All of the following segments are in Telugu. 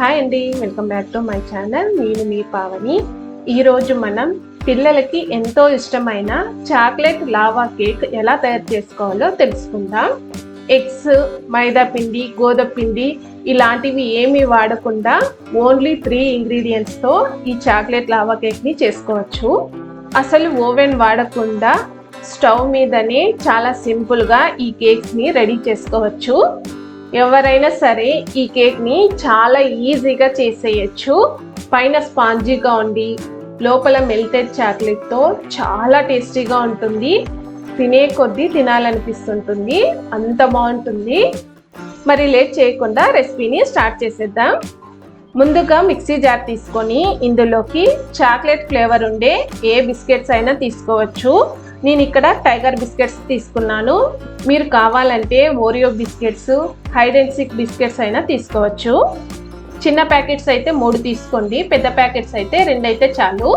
హాయ్ అండి welcome back to my channel. నేను మీ పావని. ఈరోజు మనం పిల్లలకి ఎంతో ఇష్టమైన చాక్లెట్ లావా కేక్ ఎలా తయారు చేసుకోవాలో తెలుసుకుందాం. ఎగ్స్ మైదా పిండి గోధుమ పిండి ఇలాంటివి ఏమీ వాడకుండా ఓన్లీ త్రీ ఇంగ్రీడియంట్స్తో ఈ చాక్లెట్ లావా కేక్ని చేసుకోవచ్చు. అసలు ఓవెన్ వాడకుండా స్టవ్ మీదనే చాలా సింపుల్గా ఈ కేక్స్ని రెడీ చేసుకోవచ్చు. ఎవరైనా సరే ఈ కేక్ని చాలా ఈజీగా చేసేయచ్చు. పైన స్పాంజీగా ఉండి లోపల మెల్టెడ్ చాక్లెట్తో చాలా టేస్టీగా ఉంటుంది. తినే కొద్దీ తినాలనిపిస్తుంటుంది. అంత బాగుంటుంది. మరి లేట్ చేయకుండా రెసిపీని స్టార్ట్ చేసేద్దాం. ముందుగా మిక్సీ జార్ తీసుకొని ఇందులోకి చాక్లెట్ ఫ్లేవర్ ఉండే ఏ బిస్కెట్స్ అయినా తీసుకోవచ్చు. నేను ఇక్కడ టైగర్ బిస్కెట్స్ తీసుకున్నాను. మీరు కావాలంటే Oreo biscuits hide and seek biscuits అయినా తీసుకోవచ్చు. చిన్న ప్యాకెట్స్ అయితే మూడు తీసుకోండి పెద్ద ప్యాకెట్స్ అయితే రెండు అయితే చాలు.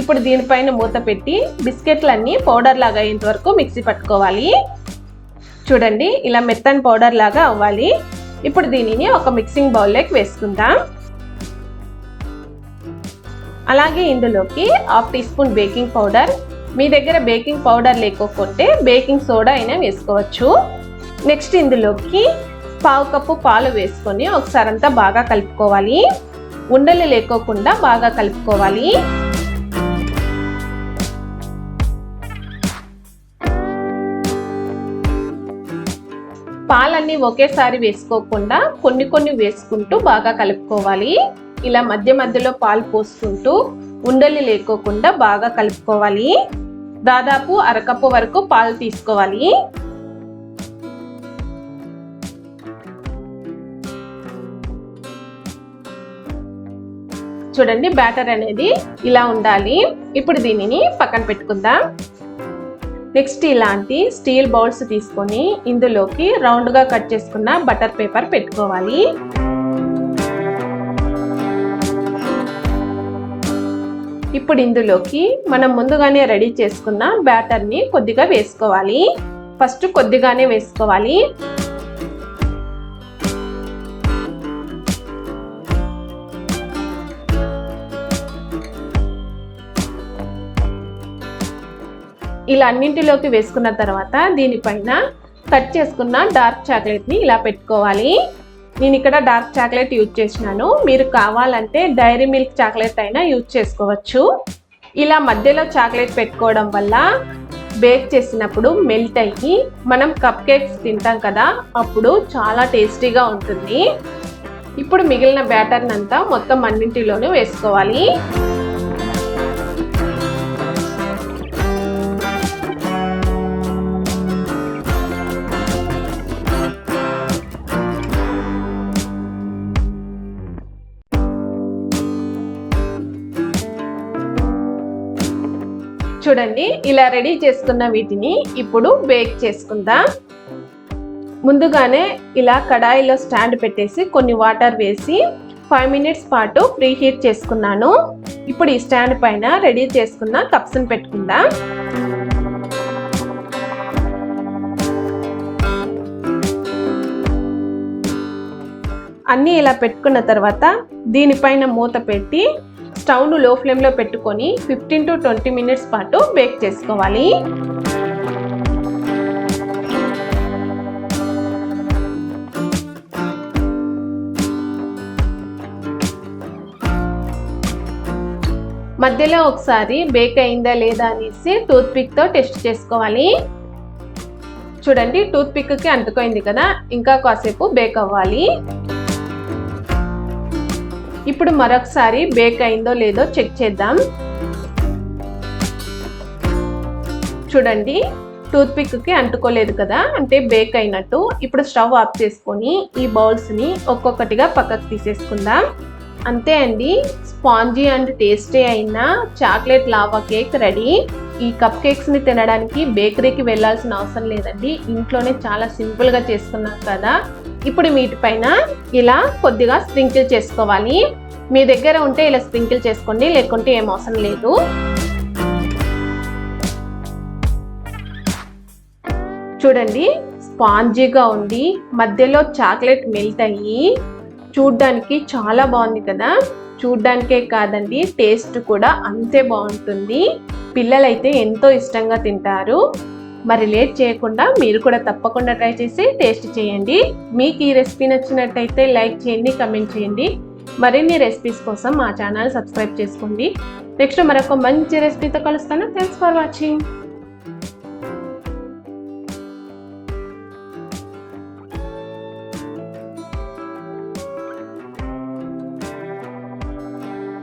ఇప్పుడు దీనిపైన మూత పెట్టి బిస్కెట్లన్నీ పౌడర్ లాగా అయ్యేంత వరకు మిక్సీ పట్టుకోవాలి. చూడండి ఇలా మెత్తని పౌడర్ లాగా అవ్వాలి. ఇప్పుడు దీనిని ఒక మిక్సింగ్ బౌల్లోకి వేసుకుందాం. అలాగే ఇందులోకి half teaspoon baking powder మీ దగ్గర బేకింగ్ పౌడర్ లేకపోతే బేకింగ్ సోడా అయినా వేసుకోవచ్చు. నెక్స్ట్ ఇందులోకి పావు కప్పు పాలు వేసుకొని ఒకసారి అంతా బాగా కలుపుకోవాలి. ఉండలు లేకోకుండా బాగా కలుపుకోవాలి. పాలన్నీ ఒకేసారి వేసుకోకుండా కొన్ని కొన్ని వేసుకుంటూ బాగా కలుపుకోవాలి. ఇలా మధ్య మధ్యలో పాలు పోసుకుంటూ ఉండలు లేకోకుండా బాగా కలుపుకోవాలి. దాదాపు అరకప్పు వరకు పాలు తీసుకోవాలి. చూడండి బ్యాటర్ అనేది ఇలా ఉండాలి. ఇప్పుడు దీనిని పక్కన పెట్టుకుందాం. నెక్స్ట్ ఇలాంటి స్టీల్ బౌల్స్ తీసుకొని ఇందులోకి రౌండ్గా కట్ చేసుకున్న బటర్ పేపర్ పెట్టుకోవాలి. ఇప్పుడు ఇందులోకి మనం ముందుగానే రెడీ చేసుకున్న బ్యాటర్ని కొద్దిగా వేసుకోవాలి. ఫస్ట్ కొద్దిగానే వేసుకోవాలి. ఇలా అన్నింటిలోకి వేసుకున్న తర్వాత దీనిపైన కట్ చేసుకున్న డార్క్ చాక్లెట్ని ఇలా పెట్టుకోవాలి. నేను ఇక్కడ డార్క్ చాక్లెట్ యూజ్ చేసినాను. మీరు కావాలంటే డైరీ మిల్క్ చాక్లెట్ అయినా యూజ్ చేసుకోవచ్చు. ఇలా మధ్యలో చాక్లెట్ పెట్టుకోవడం వల్ల బేక్ చేసినప్పుడు మెల్ట్ అయ్యి మనం కప్ కేక్స్ తింటాం కదా అప్పుడు చాలా టేస్టీగా ఉంటుంది. ఇప్పుడు మిగిలిన బ్యాటర్నంతా మొత్తం అన్నింటిలోనూ వేసుకోవాలి. చూడండి ఇలా రెడీ చేసుకున్న వీటిని ఇప్పుడు బేక్ చేసుకుందాం. ముందుగానే ఇలా కడాయిలో స్టాండ్ పెట్టేసి కొన్ని వాటర్ వేసి ఫైవ్ మినిట్స్ పాటు ప్రీ హీట్ చేసుకున్నాను. ఇప్పుడు ఈ స్టాండ్ పైన రెడీ చేసుకున్న కప్స్ని పెట్టుకుందాం. అన్నీ ఇలా పెట్టుకున్న తర్వాత దీనిపైన మూత పెట్టి స్టవ్ను లో ఫ్లేమ్లో పెట్టుకొని ఫిఫ్టీన్ టు ట్వంటీ మినిట్స్ పాటు బేక్ చేసుకోవాలి. మధ్యలో ఒకసారి బేక్ అయిందా లేదా అనేసి టూత్ పిక్తో టెస్ట్ చేసుకోవాలి. చూడండి టూత్ పిక్కి అంటుకోయింది కదా ఇంకా కాసేపు బేక్ అవ్వాలి. ఇప్పుడు మరొకసారి బేక్ అయిందో లేదో చెక్ చేద్దాం. చూడండి టూత్ పిక్కి అంటుకోలేదు కదా అంటే బేక్ అయినట్టు. ఇప్పుడు స్టవ్ ఆఫ్ చేసుకొని ఈ బౌల్స్ని ఒక్కొక్కటిగా పక్కకు తీసేసుకుందాం. అంతే అండి స్పాంజీ అండ్ టేస్టీ అయిన చాక్లెట్ లావా కేక్ రెడీ. ఈ కప్ కేక్స్ని తినడానికి బేకరీకి వెళ్ళాల్సిన అవసరం లేదండి ఇంట్లోనే చాలా సింపుల్గా చేసుకున్నాం కదా. ఇప్పుడు వీటిపైన ఇలా కొద్దిగా స్ప్రింకిల్ చేసుకోవాలి. మీ దగ్గర ఉంటే ఇలా స్ప్రింకిల్ చేసుకోండి లేకుంటే ఏం అవసరం లేదు. చూడండి స్పాంజీగా ఉండి మధ్యలో చాక్లెట్ మెల్ట్ అయ్యి చూడ్డానికి చాలా బాగుంది కదా. చూడ్డానికే కాదండి టేస్ట్ కూడా అంతే బాగుంటుంది. పిల్లలైతే ఎంతో ఇష్టంగా తింటారు. మరి లేట్ చేయకుండా మీరు కూడా తప్పకుండా ట్రై చేసి టేస్ట్ చేయండి. మీకు ఈ రెసిపీ నచ్చినట్టయితే లైక్ చేయండి కమెంట్ చేయండి. మరిన్ని రెసిపీస్ కోసం మా ఛానల్ సబ్స్క్రైబ్ చేసుకోండి. నెక్స్ట్ మరొక మంచి రెసిపీతో కలుస్తాను. Thanks for watching